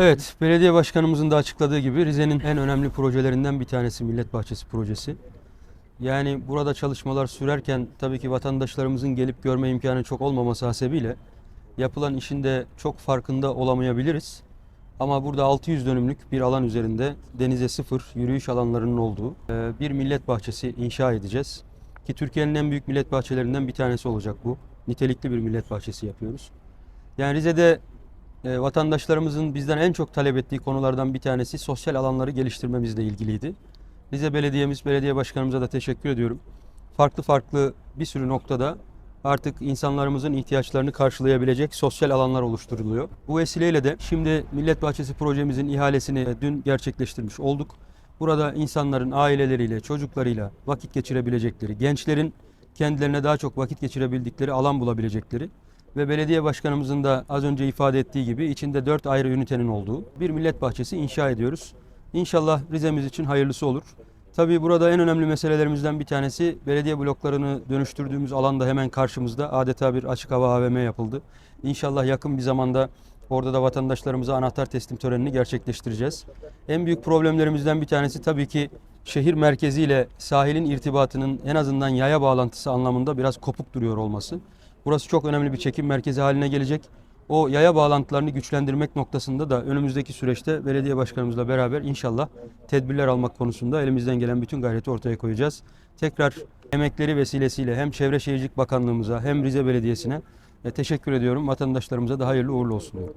Evet, belediye başkanımızın da açıkladığı gibi Rize'nin en önemli projelerinden bir tanesi Millet Bahçesi projesi. Yani burada çalışmalar sürerken tabii ki vatandaşlarımızın gelip görme imkanı çok olmaması hasebiyle yapılan işin de çok farkında olamayabiliriz. Ama burada 600 dönümlük bir alan üzerinde denize sıfır yürüyüş alanlarının olduğu e, bir millet bahçesi inşa edeceğiz. Ki Türkiye'nin en büyük millet bahçelerinden bir tanesi olacak bu. Nitelikli bir millet bahçesi yapıyoruz. Yani Rize'de e, vatandaşlarımızın bizden en çok talep ettiği konulardan bir tanesi sosyal alanları geliştirmemizle ilgiliydi. Rize Belediye'miz, belediye başkanımıza da teşekkür ediyorum. Farklı farklı bir sürü noktada artık insanlarımızın ihtiyaçlarını karşılayabilecek sosyal alanlar oluşturuluyor. Bu vesileyle de şimdi Millet Bahçesi projemizin ihalesini dün gerçekleştirmiş olduk. Burada insanların aileleriyle, çocuklarıyla vakit geçirebilecekleri, gençlerin kendilerine daha çok vakit geçirebildikleri alan bulabilecekleri ve belediye başkanımızın da az önce ifade ettiği gibi içinde dört ayrı ünitenin olduğu bir millet bahçesi inşa ediyoruz. İnşallah Rize'miz için hayırlısı olur. Tabii burada en önemli meselelerimizden bir tanesi belediye bloklarını dönüştürdüğümüz alanda hemen karşımızda adeta bir açık hava AVM yapıldı. İnşallah yakın bir zamanda orada da vatandaşlarımıza anahtar teslim törenini gerçekleştireceğiz. En büyük problemlerimizden bir tanesi tabii ki şehir merkeziyle sahilin irtibatının en azından yaya bağlantısı anlamında biraz kopuk duruyor olması. Burası çok önemli bir çekim merkezi haline gelecek. O yaya bağlantılarını güçlendirmek noktasında da önümüzdeki süreçte belediye başkanımızla beraber inşallah tedbirler almak konusunda elimizden gelen bütün gayreti ortaya koyacağız. Tekrar emekleri vesilesiyle hem Çevre Şehircilik Bakanlığımıza hem Rize Belediyesi'ne e, teşekkür ediyorum. Vatandaşlarımıza da hayırlı uğurlu olsun diyorum.